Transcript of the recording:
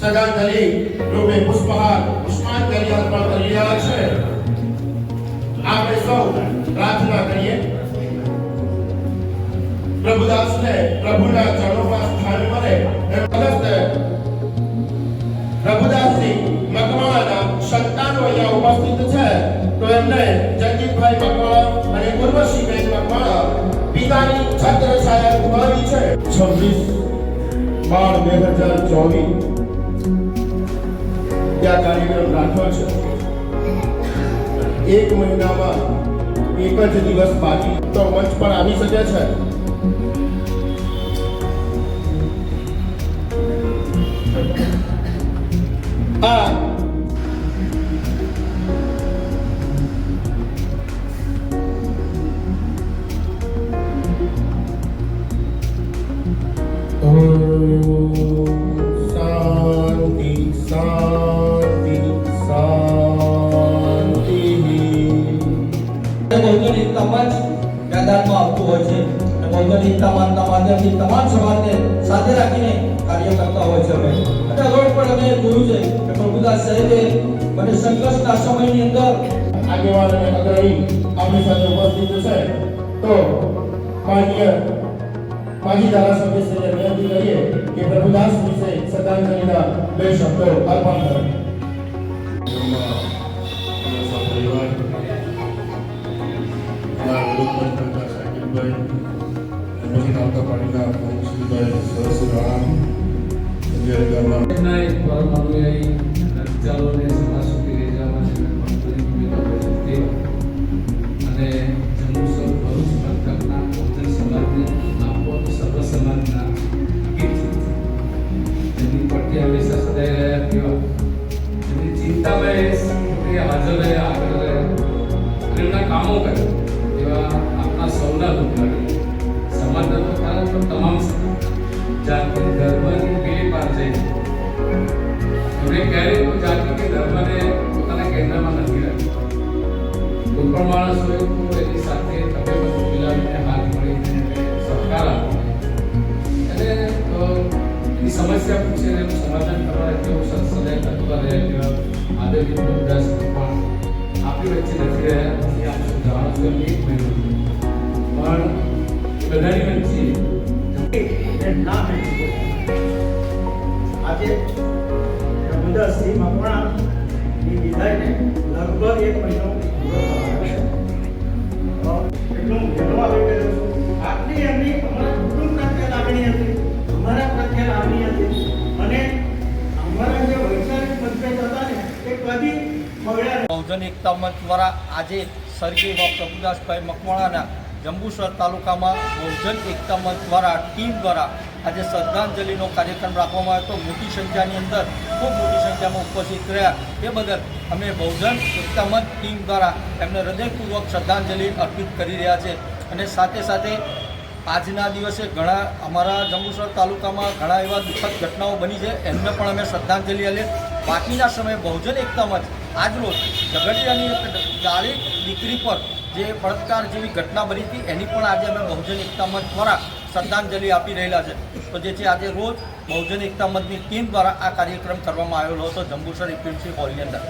શ્રદ્ધાંજલિ રૂપે પુષ્પહાર, પુષ્પાંજલિ અર્પણ કરી રહ્યા છે. આપણે સૌ પ્રાર્થના કરીએ. પ્રભુદાસને પ્રભુના ચરણોમાં સ્થાન મળે એમ અગસ્ત પ્રભુદાસજી મકવાણાના સંતાનો અહીંયા ઉપસ્થિત છે. તો એમને જગજીતભાઈ મકવાણા અને ઉર્વશીબેન મકવાણા પિતાની છત્ર છાયા ગુમાવી છે. છવ્વીસ બાર બે હજાર ચોવીસ ત્યાં કાર્યક્રમ રાખ્યો છે. એક મહિનામાં એક જ દિવસ બાકી તો મંચ પર આવી શકે છે. આ શાંતિ બહુજન એકતા મેદાનમાં આવતું હોય છે. અને બહુજન એકતા મંચના માધ્યમથી તમામ સમાજને સાથે રાખીને કાર્ય કરતા હોય છે અમે. અને અગાઉ પણ અમે જોયું છે કે પ્રભુદાસ સાહેબે મને સંઘર્ષના સમયની અંદર આગેવાન અને અગ્રણી આપણી સાથે ઉપસ્થિત છે. તો માન્ય માજી ધારાસભ્ય શ્રીને વિનંતી કરીએ કે પ્રભુદાસ વિશે શ્રદ્ધાંજલિના બે શબ્દો અર્પણ કરે. માટે ભક્તોની ભૂમિકા ભજવતી અને જંબુસર ભરૂચ પંથકના બહુજન સમાજને આપો તો સર્વ સમાજના ગીત જેની પ્રત્યે હંમેશા સદાય રહ્યા તેવા જેની ચિંતામાં એ હાજર રહ્યા આગળ એમણે ક્યારેય કોઈ જાતિ કે ધર્મને પોતાના કેન્દ્રમાં નથી રાખ્યું કોઈ પણ માણસ હોય તો એની સાથે તમે બધું મિલાવીને હાથ મળીને એને સહકાર આપો અને અ, એની સમસ્યા પૂછે ને એનું સમાધાન કરવા કેવું સદાય તત્વ રહે તેવા આદરણીય પ્રભુદાસ પણ આપણી વચ્ચે નથી રહ્યા એ આપ સૌ જાણો છો એમ એક મહિનો પણ એ બધાની વચ્ચે એ ના થઈ આજે પણ. મકવાણાની વિદાયને લગભગ એક મહિનો એટલું કહેવા આવી ગયો છું આટલી એમની અમારા કુટુંબ પ્રત્યે લાગણી હતી. અમારા પ્રત્યે લાગણી હતી. અને અમારા જે વૈચારિક મતભેદ હતા ને, એ કદી બહુજન એકતા મંચ દ્વારા આજે સ્વર્ગીય એવા પ્રભુદાસભાઈ મકવાણાના જંબુસર તાલુકામાં બહુજન એકતા મંચ દ્વારા, ટીમ દ્વારા આજે શ્રદ્ધાંજલિનો કાર્યક્રમ રાખવામાં આવ્યો હતો. મોટી સંખ્યાની અંદર ખૂબ મોટી સંખ્યામાં ઉપસ્થિત રહ્યા. એ બદલ અમે બહુજન એકતા ટીમ દ્વારા એમને હૃદયપૂર્વક શ્રદ્ધાંજલિ અર્પિત કરી રહ્યા છે. અને સાથે સાથે આજના દિવસે ઘણા અમારા જંબુસર તાલુકામાં ઘણા એવા દુઃખદ ઘટનાઓ બની છે. એમને પણ અમે શ્રદ્ધાંજલિ આપીએ. બાકીના સમયે બહુજન એકતા મંચ આજરોજ ઝઘડિયાની એક ગાળી દીકરી પર જે બળાત્કાર જેવી ઘટના બની હતી, એની પણ આજે અમે બહુજન એકતા મંચ દ્વારા શ્રદ્ધાંજલિ આપી રહેલા છે. તો જેથી આજે રોજ બહુજન એકતા મંચની ટીમ દ્વારા આ કાર્યક્રમ કરવામાં આવેલો હતો. જંબુસર એપીએમસી હોલની અંદર.